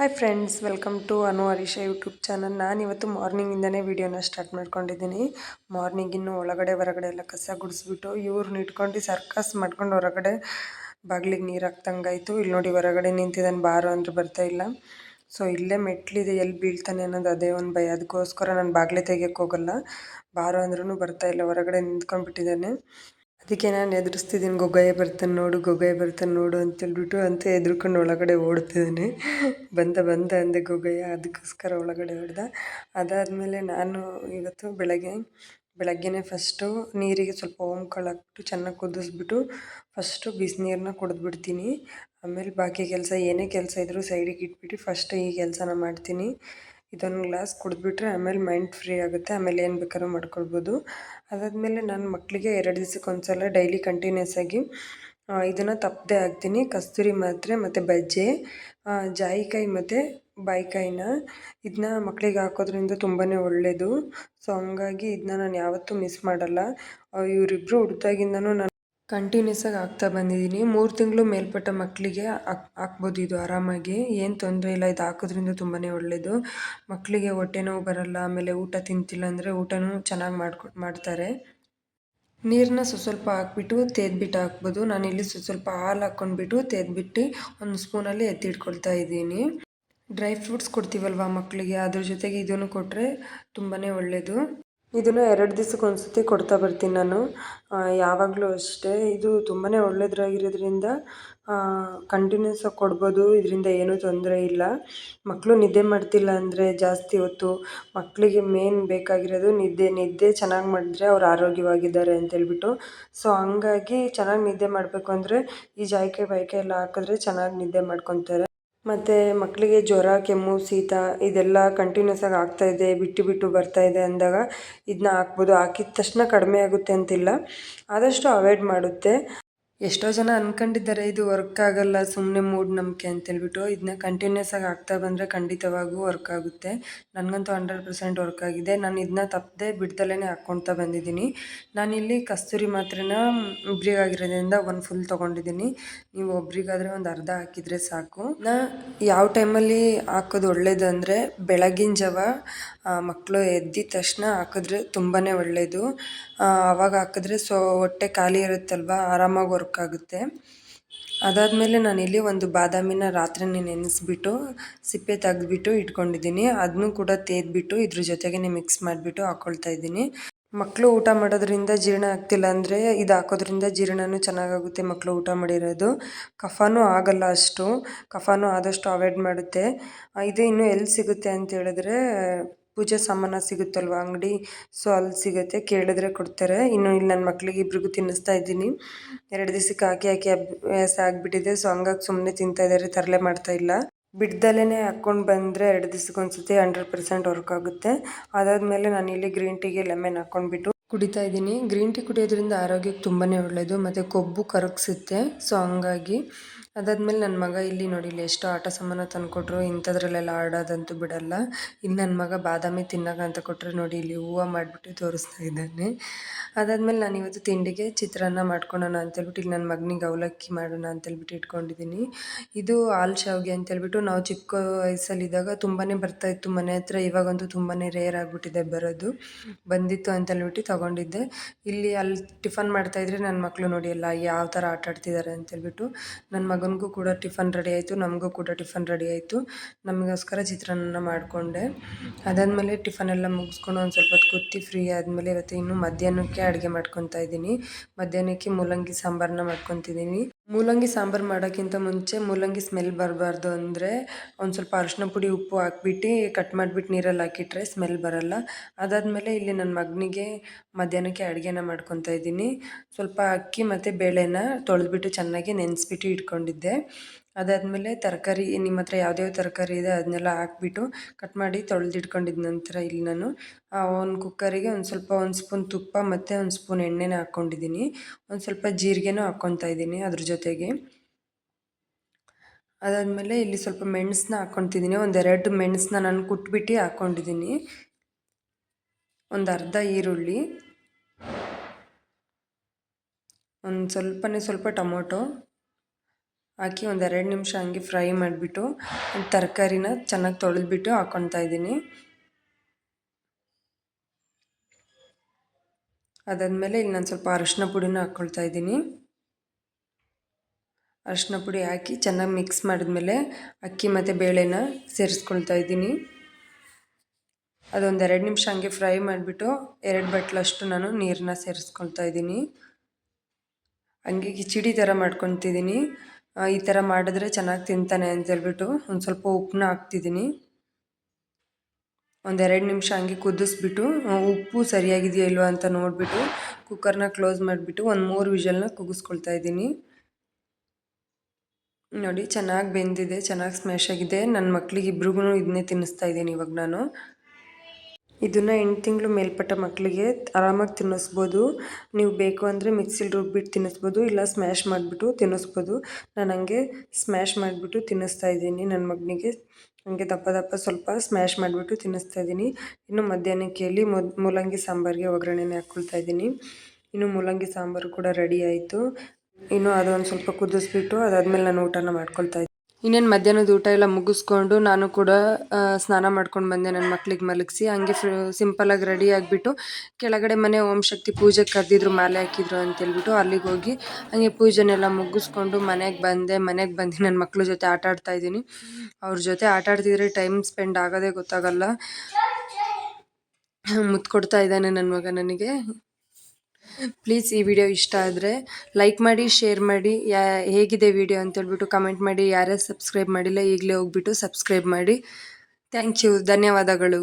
Hi friends welcome to Anu Harisha YouTube channel ನಾನು ಇವತ್ತು ಮಾರ್ನಿಂಗಿಂದನೇ ವೀಡಿಯೋನ ಸ್ಟಾರ್ಟ್ ಮಾಡ್ಕೊಂಡಿದ್ದೀನಿ ಮಾರ್ನಿಂಗ್ ಇನ್ನು ಒಳಗಡೆ ಹೊರಗಡೆ ಎಲ್ಲ ಕಸ ಗುಡಿಸ್ಬಿಟ್ಟು ಇವ್ರನ್ನ ಇಟ್ಕೊಂಡು ಸರ್ಕಸ್ ಮಾಡ್ಕೊಂಡು ಹೊರಗಡೆ ಬಾಗಿಲಿಗೆ ನೀರು ಹಾಕ್ದಂಗಾಯ್ತು ಇಲ್ಲಿ ನೋಡಿ ಹೊರಗಡೆ ನಿಂತಿದ್ದಾನೆ ಬಾರು ಅಂದ್ರೆ ಬರ್ತಾ ಇಲ್ಲ ಸೊ ಇಲ್ಲೇ ಮೆಟ್ಲಿದೆ ಎಲ್ಲಿ ಬೀಳ್ತಾನೆ ಅನ್ನೋದು ಅದೇ ಒಂದು ಭಯ. ಅದಕ್ಕೋಸ್ಕರ ನಾನು ಬಾಗಿಲೇ ತೆಗಿಯೋಕ್ಕೆ ಹೋಗಲ್ಲ. ಬಾರು ಅಂದ್ರೂ ಬರ್ತಾ ಇಲ್ಲ. ಹೊರಗಡೆ ನಿಂತ್ಕೊಂಡ್ಬಿಟ್ಟಿದ್ದಾನೆ. ಅದಕ್ಕೆ ನಾನು ಎದುರಿಸ್ತಿದ್ದೀನಿ ಗೊಗ್ಗಯ್ಯ ಬರ್ತಾನೆ ನೋಡು ಗೊಗ್ಗಯ್ಯ ಬರ್ತಾನೆ ನೋಡು ಅಂತೇಳ್ಬಿಟ್ಟು ಅಂತ ಎದುರ್ಕೊಂಡು ಒಳಗಡೆ ಓಡ್ತಿದ್ದಾನೆ. ಬಂದ ಬಂದ ಅಂದೆ ಗೊಗ್ಗಯ್ಯ ಅದಕ್ಕೋಸ್ಕರ ಒಳಗಡೆ ಹೊಡೆದ ಅದಾದಮೇಲೆ ನಾನು ಇವತ್ತು ಬೆಳಗ್ಗೆ, ಬೆಳಗ್ಗೆನೇ ಫಸ್ಟು ನೀರಿಗೆ ಸ್ವಲ್ಪ ಓಂಕಾಳು ಹಾಕ್ಬಿಟ್ಟು ಚೆನ್ನಾಗಿ ಕುದಿಸ್ಬಿಟ್ಟು ಫಸ್ಟು ಬಿಸಿನೀರನ್ನ ಕುಡಿದ್ಬಿಡ್ತೀನಿ. ಆಮೇಲೆ ಬಾಕಿ ಕೆಲಸ ಏನೇ ಕೆಲಸ ಇದ್ದರೂ ಸೈಡಿಗೆ ಇಟ್ಬಿಟ್ಟು ಫಸ್ಟ್ ಈ ಕೆಲಸನ ಮಾಡ್ತೀನಿ. ಇದೊಂದು ಗ್ಲಾಸ್ ಕುಡಿದ್ಬಿಟ್ರೆ ಆಮೇಲೆ ಮೈಂಡ್ ಫ್ರೀ ಆಗುತ್ತೆ, ಆಮೇಲೆ ಏನು ಬೇಕಾದ್ರೂ ಮಾಡ್ಕೊಳ್ಬೋದು. ಅದಾದಮೇಲೆ ನಾನು ಮಕ್ಕಳಿಗೆ ಎರಡು ದಿವ್ಸಕ್ಕೆ ಒಂದು ಡೈಲಿ ಕಂಟಿನ್ಯೂಸ್ ಆಗಿ ಇದನ್ನು ತಪ್ಪದೆ ಹಾಕ್ತೀನಿ. ಕಸ್ತೂರಿ ಮಾತ್ರೆ ಮತ್ತು ಬಜ್ಜೆ ಜಾಯಿಕಾಯಿ ಮತ್ತು ಬಾಯಿಕಾಯಿನ. ಇದನ್ನ ಮಕ್ಕಳಿಗೆ ಹಾಕೋದ್ರಿಂದ ತುಂಬಾ ಒಳ್ಳೆಯದು ಸೊ ಹಂಗಾಗಿ ಇದನ್ನ ನಾನು ಯಾವತ್ತೂ ಮಿಸ್ ಮಾಡಲ್ಲ. ಇವರಿಬ್ಬರು ಹುಡ್ದಾಗಿಂದನೂ ನಾನು ಕಂಟಿನ್ಯೂಸ್ ಆಗಿ ಹಾಕ್ತಾ ಬಂದಿದ್ದೀನಿ ಮೂರು ತಿಂಗಳು ಮೇಲ್ಪಟ್ಟ ಮಕ್ಕಳಿಗೆ ಹಾಕ್ ಹಾಕ್ಬೋದು ಇದು ಆರಾಮಾಗಿ. ಏನು ತೊಂದರೆ ಇಲ್ಲ, ಇದು ಹಾಕೋದ್ರಿಂದ ತುಂಬಾ ಒಳ್ಳೆಯದು ಮಕ್ಕಳಿಗೆ ಹೊಟ್ಟೆ ನೋವು ಬರಲ್ಲ, ಆಮೇಲೆ ಊಟ ತಿಂತಿಲ್ಲ ಅಂದರೆ ಊಟನೂ ಚೆನ್ನಾಗಿ ಮಾಡ್ಕೊ ಮಾಡ್ತಾರೆ. ನೀರನ್ನ ಸ್ವಲ್ಪ ಹಾಕ್ಬಿಟ್ಟು ತೇದ್ಬಿಟ್ಟು ಹಾಕ್ಬೋದು. ನಾನಿಲ್ಲಿ ಸ್ವಲ್ಪ ಹಾಲು ಹಾಕ್ಕೊಂಡ್ಬಿಟ್ಟು ತೆಗೆದ್ಬಿಟ್ಟು ಒಂದು ಸ್ಪೂನಲ್ಲಿ ಎತ್ತಿಟ್ಕೊಳ್ತಾ ಇದ್ದೀನಿ. ಡ್ರೈ ಫ್ರೂಟ್ಸ್ ಕೊಡ್ತೀವಲ್ವ ಮಕ್ಕಳಿಗೆ ಅದ್ರ ಜೊತೆಗೆ ಇದನ್ನು ಕೊಟ್ಟರೆ ತುಂಬಾ ಒಳ್ಳೆಯದು ಇದನ್ನು ಎರಡು ದಿವ್ಸಕ್ಕೆ ಒಂದು ಸತಿ ಕೊಡ್ತಾ ಬರ್ತೀನಿ ನಾನು. ಯಾವಾಗಲೂ ಅಷ್ಟೇ. ಇದು ತುಂಬಾ ಒಳ್ಳೆಯದ್ರಾಗಿರೋದ್ರಿಂದ ಕಂಟಿನ್ಯೂಸ್ ಆಗಿ ಕೊಡ್ಬೋದು. ಇದರಿಂದ ಏನೂ ತೊಂದರೆ ಇಲ್ಲ. ಮಕ್ಕಳು ನಿದ್ದೆ ಮಾಡ್ತಿಲ್ಲ ಅಂದರೆ ಜಾಸ್ತಿ ಹೊತ್ತು ಮಕ್ಕಳಿಗೆ ಮೇನ್ ಬೇಕಾಗಿರೋದು ನಿದ್ದೆ. ನಿದ್ದೆ ಚೆನ್ನಾಗಿ ಮಾಡಿದ್ರೆ ಅವ್ರು ಆರೋಗ್ಯವಾಗಿದ್ದಾರೆ ಅಂತೇಳ್ಬಿಟ್ಟು ಸೊ ಹಂಗಾಗಿ ಚೆನ್ನಾಗಿ ನಿದ್ದೆ ಮಾಡಬೇಕು ಅಂದರೆ ಈ ಜಾಯ್ಕೆ, ಬಾಯ್ಕೆ ಎಲ್ಲ ಹಾಕಿದ್ರೆ ಚೆನ್ನಾಗಿ ನಿದ್ದೆ ಮಾಡ್ಕೊತಾರೆ. ಮತ್ತು ಮಕ್ಕಳಿಗೆ ಜ್ವರ, ಕೆಮ್ಮು, ಶೀತ ಇದೆಲ್ಲ ಕಂಟಿನ್ಯೂಸ್ ಆಗಿ ಆಗ್ತಾಯಿದೆ ಬಿಟ್ಟು ಬಿಟ್ಟು ಬರ್ತಾ ಇದೆ ಅಂದಾಗ ಇದನ್ನ ಹಾಕ್ಬೋದು. ಹಾಕಿದ ತಕ್ಷಣ ಕಡಿಮೆ ಆಗುತ್ತೆ ಅಂತಿಲ್ಲ. ಆದಷ್ಟು ಅವಾಯ್ಡ್ ಮಾಡುತ್ತೆ. ಎಷ್ಟೋ ಜನ ಅಂದ್ಕೊಂಡಿದ್ದಾರೆ ಇದು ವರ್ಕ್ ಆಗಲ್ಲ ಸುಮ್ಮನೆ ಮೂಢನಂಬಿಕೆ ಅಂತೇಳ್ಬಿಟ್ಟು. ಇದನ್ನ ಕಂಟಿನ್ಯೂಸ್ ಆಗಿ ಆಗ್ತಾ ಬಂದರೆ ಖಂಡಿತವಾಗೂ ವರ್ಕ್ ಆಗುತ್ತೆ. ನನಗಂತೂ ಹಂಡ್ರೆಡ್ ಪರ್ಸೆಂಟ್ ವರ್ಕ್ ಆಗಿದೆ. ನಾನು ಇದನ್ನ ತಪ್ಪದೆ ಬಿಡ್ದಲೇ ಹಾಕ್ಕೊಳ್ತಾ ಬಂದಿದ್ದೀನಿ. ನಾನಿಲ್ಲಿ ಕಸ್ತೂರಿ ಮಾತ್ರೆನ ಇಬ್ಬರಿಗಾಗಿರೋದ್ರಿಂದ ಒಂದು ಫುಲ್ ತೊಗೊಂಡಿದ್ದೀನಿ. ನೀವು ಒಬ್ರಿಗಾದರೆ ಒಂದು ಅರ್ಧ ಹಾಕಿದರೆ ಸಾಕು. ನಾ ಯಾವ ಟೈಮಲ್ಲಿ ಹಾಕೋದು ಒಳ್ಳೇದು ಅಂದರೆ ಬೆಳಗಿನ ಜಾವ ಮಕ್ಕಳು ಎದ್ದಿದ ತಕ್ಷಣ ಹಾಕಿದ್ರೆ ತುಂಬಾ ಒಳ್ಳೆಯದು ಆವಾಗ ಹಾಕಿದ್ರೆ ಸೊ, ಹೊಟ್ಟೆ ಖಾಲಿ ಇರುತ್ತಲ್ವ, ಆರಾಮಾಗಿ ವರ್ಕ್ ಆಗುತ್ತೆ ಅದಾದಮೇಲೆ ಇಲ್ಲಿ ಒಂದು ಬಾದಾಮಿನ ರಾತ್ರಿ ನೆನೆಸ್ಬಿಟ್ಟು ಸಿಪ್ಪೆ ತೆಗೆದ್ಬಿಟ್ಟು ಇಟ್ಕೊಂಡಿದ್ದೀನಿ. ಅದನ್ನು ಕೂಡ ತೇದ್ಬಿಟ್ಟು ಇದ್ರ ಜೊತೆಗೇ ಮಿಕ್ಸ್ ಮಾಡಿಬಿಟ್ಟು ಹಾಕ್ಕೊಳ್ತಾ ಇದ್ದೀನಿ. ಮಕ್ಕಳು ಊಟ ಮಾಡೋದ್ರಿಂದ ಜೀರ್ಣ ಆಗ್ತಿಲ್ಲ ಅಂದರೆ ಇದು ಹಾಕೋದ್ರಿಂದ ಜೀರ್ಣನೂ ಚೆನ್ನಾಗಾಗುತ್ತೆ ಮಕ್ಕಳು ಊಟ ಮಾಡಿರೋದು. ಕಫಾನೂ ಆಗಲ್ಲ ಅಷ್ಟು. ಕಫಾನೂ ಆದಷ್ಟು ಅವಾಯ್ಡ್ ಮಾಡುತ್ತೆ. ಇದು ಇನ್ನೂ ಎಲ್ಲಿ ಸಿಗುತ್ತೆ ಅಂತ ಹೇಳಿದ್ರೆ ಪೂಜೆ ಸಾಮಾನು ಸಿಗುತ್ತಲ್ವ ಅಂಗಡಿ? ಸೊ ಅಲ್ಲಿ ಸಿಗುತ್ತೆ. ಕೇಳಿದ್ರೆ ಕೊಡ್ತಾರೆ. ಇನ್ನು ಇಲ್ಲಿ ನನ್ನ ಮಕ್ಕಳಿಗೆ ಇಬ್ರಿಗೂ ತಿನ್ನಿಸ್ತಾ ಇದ್ದೀನಿ. ಎರಡು ದಿವಸಕ್ಕೆ ಹಾಕಿ ಹಾಕಿ ಅಭ್ಯಾಸ ಆಗಿಬಿಟ್ಟಿದೆ. ಸೊ ಹಂಗಾಗಿ ಸುಮ್ಮನೆ ತಿಂತಾ ಇದ್ದಾರೆ. ತರಲೆ ಮಾಡ್ತಾ ಇಲ್ಲ. ಬಿಡ್ದಲೇ ಹಾಕ್ಕೊಂಡು ಬಂದರೆ ಎರಡು ದಿವ್ಸಕ್ಕೆ ಒಂದು ಹಂಡ್ರೆಡ್ ಪರ್ಸೆಂಟ್ ವರ್ಕ್ ಆಗುತ್ತೆ. ಅದಾದಮೇಲೆ ನಾನು ಇಲ್ಲಿ ಗ್ರೀನ್ ಟೀಗೆ ಲೆಮನ್ ಹಾಕ್ಕೊಂಡ್ಬಿಟ್ಟು ಕುಡಿತಾ ಇದ್ದೀನಿ. ಗ್ರೀನ್ ಟೀ ಕುಡಿಯೋದ್ರಿಂದ ಆರೋಗ್ಯಕ್ಕೆ ತುಂಬಾ ಒಳ್ಳೆಯದು ಮತ್ತು ಕೊಬ್ಬು ಕರಗಿಸುತ್ತೆ. ಸೊ ಹಂಗಾಗಿ ಅದಾದಮೇಲೆ ನನ್ನ ಮಗ ಇಲ್ಲಿ ನೋಡಿ, ಇಲ್ಲಿ ಎಷ್ಟೋ ಆಟ ಸಾಮಾನು ತಂದುಕೊಟ್ರು, ಇಂಥದ್ರಲ್ಲೆಲ್ಲ ಆಡೋದಂತೂ ಬಿಡಲ್ಲ. ಇಲ್ಲಿ ನನ್ನ ಮಗ ಬಾದಾಮಿ ತಿನ್ನಕ ಅಂತ ಕೊಟ್ಟರೆ ನೋಡಿ, ಇಲ್ಲಿ ಹೂವು ಮಾಡಿಬಿಟ್ಟು ತೋರಿಸ್ತಾ ಇದ್ದಾನೆ. ಅದಾದಮೇಲೆ ನಾನು ಇವತ್ತು ತಿಂಡಿಗೆ ಚಿತ್ರಾನ್ನ ಮಾಡ್ಕೊಳೋಣ ಅಂತೇಳ್ಬಿಟ್ಟು, ಇಲ್ಲಿ ನನ್ನ ಮಗನಿಗೆ ಅವಲಕ್ಕಿ ಮಾಡೋಣ ಅಂತೇಳ್ಬಿಟ್ಟು ಇಟ್ಕೊಂಡಿದ್ದೀನಿ. ಇದು ಹಾಲು ಶಾವಿಗೆ ಅಂತೇಳ್ಬಿಟ್ಟು, ನಾವು ಚಿಕ್ಕ ವಯಸ್ಸಲ್ಲಿದ್ದಾಗ ತುಂಬಾ ಬರ್ತಾಯಿತ್ತು ಮನೆ ಹತ್ರ ಇವಾಗಂತೂ ತುಂಬಾ ರೇರ್ ಆಗಿಬಿಟ್ಟಿದೆ ಬರೋದು. ಬಂದಿತ್ತು ಅಂತೇಳ್ಬಿಟ್ಟು ತೊಗೊಂಡಿದ್ದೆ. ಇಲ್ಲಿ ಅಲ್ಲಿ ಟಿಫನ್ ಮಾಡ್ತಾಯಿದ್ರೆ ನನ್ನ ಮಕ್ಕಳು ನೋಡಿ, ಎಲ್ಲ ಯಾವ ಥರ ಆಟ ಆಡ್ತಿದ್ದಾರೆ ಅಂತೇಳ್ಬಿಟ್ಟು ನನ್ನ ಮಗನಿಗೂ ಕೂಡ ಟಿಫನ್ ರೆಡಿ ಆಯಿತು, ನಮಗೂ ಕೂಡ ಟಿಫನ್ ರೆಡಿ ಆಯಿತು. ನಮಗೋಸ್ಕರ ಚಿತ್ರಾನ್ನ ಮಾಡಿಕೊಂಡೆ. ಅದಾದಮೇಲೆ ಟಿಫನ್ ಎಲ್ಲ ಮುಗಿಸ್ಕೊಂಡು ಒಂದು ಸ್ವಲ್ಪ ಹೊತ್ತು ಕುತ್ತಿ ಫ್ರೀ ಆದಮೇಲೆ ಇವತ್ತು ಇನ್ನು ಮಧ್ಯಾಹ್ನಕ್ಕೆ ಅಡುಗೆ ಮಾಡ್ಕೊತಾ ಇದ್ದೀನಿ. ಮಧ್ಯಾಹ್ನಕ್ಕೆ ಮೂಲಂಗಿ ಸಾಂಬಾರನ್ನ ಮಾಡ್ಕೊತಿದ್ದೀನಿ. ಮೂಲಂಗಿ ಸಾಂಬಾರು ಮಾಡೋಕ್ಕಿಂತ ಮುಂಚೆ ಮೂಲಂಗಿ ಸ್ಮೆಲ್ ಬರಬಾರ್ದು ಅಂದರೆ ಒಂದು ಸ್ವಲ್ಪ ಅರಿಶಿನ ಪುಡಿ ಉಪ್ಪು ಹಾಕ್ಬಿಟ್ಟು ಕಟ್ ಮಾಡಿಬಿಟ್ಟು ನೀರಲ್ಲಿ ಹಾಕಿಟ್ರೆ ಸ್ಮೆಲ್ ಬರೋಲ್ಲ. ಅದಾದಮೇಲೆ ಇಲ್ಲಿ ನನ್ನ ಮಗನಿಗೆ ಮಧ್ಯಾಹ್ನಕ್ಕೆ ಅಡುಗೆನ ಮಾಡ್ಕೊತಾ ಇದ್ದೀನಿ. ಸ್ವಲ್ಪ ಅಕ್ಕಿ ಮತ್ತು ಬೇಳೆನ ತೊಳೆದ್ಬಿಟ್ಟು ಚೆನ್ನಾಗಿ ನೆನೆಸ್ಬಿಟ್ಟು ಇಟ್ಕೊಂಡಿದ್ದೆ. ಅದಾದಮೇಲೆ ತರಕಾರಿ, ನಿಮ್ಮ ಹತ್ರ ಯಾವ್ದ್ಯಾವ ತರಕಾರಿ ಇದೆ ಅದನ್ನೆಲ್ಲ ಹಾಕ್ಬಿಟ್ಟು ಕಟ್ ಮಾಡಿ ತೊಳೆದಿಟ್ಕೊಂಡಿದ್ದ ನಂತರ ಇಲ್ಲಿ ನಾನು ಒಂದು ಕುಕ್ಕರಿಗೆ ಒಂದು ಸ್ವಲ್ಪ ಒಂದು ಸ್ಪೂನ್ ತುಪ್ಪ ಮತ್ತು ಒಂದು ಸ್ಪೂನ್ ಎಣ್ಣೆನ ಹಾಕ್ಕೊಂಡಿದ್ದೀನಿ ಒಂದು ಸ್ವಲ್ಪ ಜೀರಿಗೆನೂ ಹಾಕ್ಕೊತಾ ಇದ್ದೀನಿ ಅದ್ರ ಜೊತೆಗೆ. ಅದಾದಮೇಲೆ ಇಲ್ಲಿ ಸ್ವಲ್ಪ ಮೆಣಸನ್ನ ಹಾಕ್ಕೊತಿದ್ದೀನಿ. ಒಂದೆರಡು ಮೆಣಸನ್ನ ನಾನು ಕುಟ್ಬಿಟ್ಟು ಹಾಕ್ಕೊಂಡಿದ್ದೀನಿ. ಒಂದು ಅರ್ಧ ಈರುಳ್ಳಿ. ಒಂದು ಸ್ವಲ್ಪನೇ ಸ್ವಲ್ಪ ಟೊಮೊಟೊ. ಹಾಕಿ ಒಂದು ಎರಡು ನಿಮಿಷ ಹಂಗೆ ಫ್ರೈ ಮಾಡಿಬಿಟ್ಟು ತರಕಾರಿನ ಚೆನ್ನಾಗಿ ತೊಳೆದ್ಬಿಟ್ಟು ಹಾಕ್ಕೊತಾ ಇದ್ದೀನಿ. ಅದಾದಮೇಲೆ ಇಲ್ಲಿ ನಾನು ಸ್ವಲ್ಪ ಅರಶಿನ ಪುಡಿನ ಹಾಕ್ಕೊಳ್ತಾ ಇದ್ದೀನಿ. ಅರಶಿನ ಪುಡಿ ಹಾಕಿ ಚೆನ್ನಾಗಿ ಮಿಕ್ಸ್ ಮಾಡಿದ್ಮೇಲೆ ಅಕ್ಕಿ ಮತ್ತು ಬೇಳೆನ ಸೇರಿಸ್ಕೊಳ್ತಾ ಇದ್ದೀನಿ. ಅದೊಂದು ಎರಡು ನಿಮಿಷ ಹಂಗೆ ಫ್ರೈ ಮಾಡಿಬಿಟ್ಟು ಎರಡು ಬಟ್ಲಷ್ಟು ನಾನು ನೀರನ್ನ ಸೇರಿಸ್ಕೊಳ್ತಾ ಇದ್ದೀನಿ. ಹಂಗೆ ಕಿಚಡಿ ಥರ ಮಾಡ್ಕೊತಿದ್ದೀನಿ. ಈ ಥರ ಮಾಡಿದ್ರೆ ಚೆನ್ನಾಗಿ ತಿಂತಾನೆ ಅಂತ ಹೇಳ್ಬಿಟ್ಟು ಒಂದು ಸ್ವಲ್ಪ ಉಪ್ಪನ್ನ ಹಾಕ್ತಿದ್ದೀನಿ ಒಂದೆರಡು ನಿಮಿಷ ಹಂಗೆ ಕುದಿಸ್ಬಿಟ್ಟು ಉಪ್ಪು ಸರಿಯಾಗಿದೆಯೋ ಇಲ್ವೋ ಅಂತ ನೋಡಿಬಿಟ್ಟು ಕುಕ್ಕರ್ನ ಕ್ಲೋಸ್ ಮಾಡಿಬಿಟ್ಟು ಒಂದು ಮೂರು ವಿಷಲ್ನ ಕುಗಿಸ್ಕೊಳ್ತಾ ಇದ್ದೀನಿ. ನೋಡಿ ಚೆನ್ನಾಗಿ ಬೆಂದಿದೆ, ಚೆನ್ನಾಗಿ ಸ್ಮ್ಯಾಶ್ ಆಗಿದೆ. ನನ್ನ ಮಕ್ಳಿಗೆ ಇಬ್ರಿಗೂ ಇದನ್ನೇ ತಿನ್ನಿಸ್ತಾ ಇದ್ದೀನಿ ಇವಾಗ ನಾನು. ಇದನ್ನು ಎಂಟು ತಿಂಗಳು ಮೇಲ್ಪಟ್ಟ ಮಕ್ಕಳಿಗೆ ಆರಾಮಾಗಿ ತಿನ್ನಿಸ್ಬೋದು. ನೀವು ಬೇಕು ಅಂದರೆ ಮಿಕ್ಸಿಲಿ ರುಬ್ಬಿಟ್ಟು ತಿನ್ನಿಸ್ಬೋದು, ಇಲ್ಲ ಸ್ಮ್ಯಾಶ್ ಮಾಡಿಬಿಟ್ಟು ತಿನ್ನಿಸ್ಬೋದು. ನಾನು ಹಂಗೆ ಸ್ಮ್ಯಾಶ್ ಮಾಡಿಬಿಟ್ಟು ತಿನ್ನಿಸ್ತಾ ಇದ್ದೀನಿ ನನ್ನ ಮಗನಿಗೆ. ಹಂಗೆ ದಪ್ಪ ದಪ್ಪ ಸ್ವಲ್ಪ ಸ್ಮ್ಯಾಶ್ ಮಾಡಿಬಿಟ್ಟು ತಿನ್ನಿಸ್ತಾ ಇದ್ದೀನಿ. ಇನ್ನು ಮಧ್ಯಾಹ್ನಕ್ಕೆ ಹೇಳಿ ಮೊದ್ ಮೂಲಂಗಿ ಸಾಂಬಾರಿಗೆ ಒಗ್ಗರಣೆನೇ ಹಾಕ್ಕೊಳ್ತಾ ಇದ್ದೀನಿ. ಇನ್ನು ಮೂಲಂಗಿ ಸಾಂಬಾರು ಕೂಡ ರೆಡಿ ಆಯಿತು. ಇನ್ನು ಅದೊಂದು ಸ್ವಲ್ಪ ಕುದಿಸ್ಬಿಟ್ಟು ಅದಾದಮೇಲೆ ನಾನು ಊಟನ ಮಾಡ್ಕೊಳ್ತಾ ಇದ್ದೆ ಇನ್ನೇನು ಮಧ್ಯಾಹ್ನದ ಊಟ ಎಲ್ಲ ಮುಗಿಸ್ಕೊಂಡು ನಾನು ಕೂಡ ಸ್ನಾನ ಮಾಡ್ಕೊಂಡು ಬಂದೆ ನನ್ನ ಮಕ್ಳಿಗೆ ಮಲಗಿಸಿ. ಹಂಗೆ ಫ್ರ ಸಿಂಪಲಾಗಿ ರೆಡಿ ಆಗಿಬಿಟ್ಟು ಕೆಳಗಡೆ ಮನೆ ಓಂ ಶಕ್ತಿ ಪೂಜೆಗೆ ಕರೆದಿದ್ರು, ಮಾಲೆ ಹಾಕಿದ್ರು ಅಂತೇಳ್ಬಿಟ್ಟು ಅಲ್ಲಿಗೆ ಹೋಗಿ ಹಂಗೆ ಪೂಜೆನೆಲ್ಲ ಮುಗಿಸ್ಕೊಂಡು ಮನೆಗೆ ಬಂದೆ. ಮನೆಗೆ ಬಂದು ನನ್ನ ಮಕ್ಳ ಜೊತೆ ಆಟ ಆಡ್ತಾ ಇದ್ದೀನಿ. ಅವ್ರ ಜೊತೆ ಆಟ ಆಡ್ತಿದ್ರೆ ಟೈಮ್ ಸ್ಪೆಂಡ್ ಆಗೋದೇ ಗೊತ್ತಾಗಲ್ಲ. ಮುತ್ತು ಕೊಡ್ತಾ ಇದ್ದಾನೆ ನನ್ನ ಮಗ ನನಗೆ. ಪ್ಲೀಸ್ ಈ ವಿಡಿಯೋ ಇಷ್ಟ ಆದರೆ ಲೈಕ್ ಮಾಡಿ ಶೇರ್ ಮಾಡಿ, ಯಾ, ಹೇಗಿದೆ ವಿಡಿಯೋ ಅಂತೇಳ್ಬಿಟ್ಟು ಕಮೆಂಟ್ ಮಾಡಿ. ಯಾರ್ಯಾರು ಸಬ್ಸ್ಕ್ರೈಬ್ ಮಾಡಿಲ್ಲ ಈಗಲೇ ಹೋಗ್ಬಿಟ್ಟು ಸಬ್ಸ್ಕ್ರೈಬ್ ಮಾಡಿ. ಥ್ಯಾಂಕ್ ಯು ಧನ್ಯವಾದಗಳು.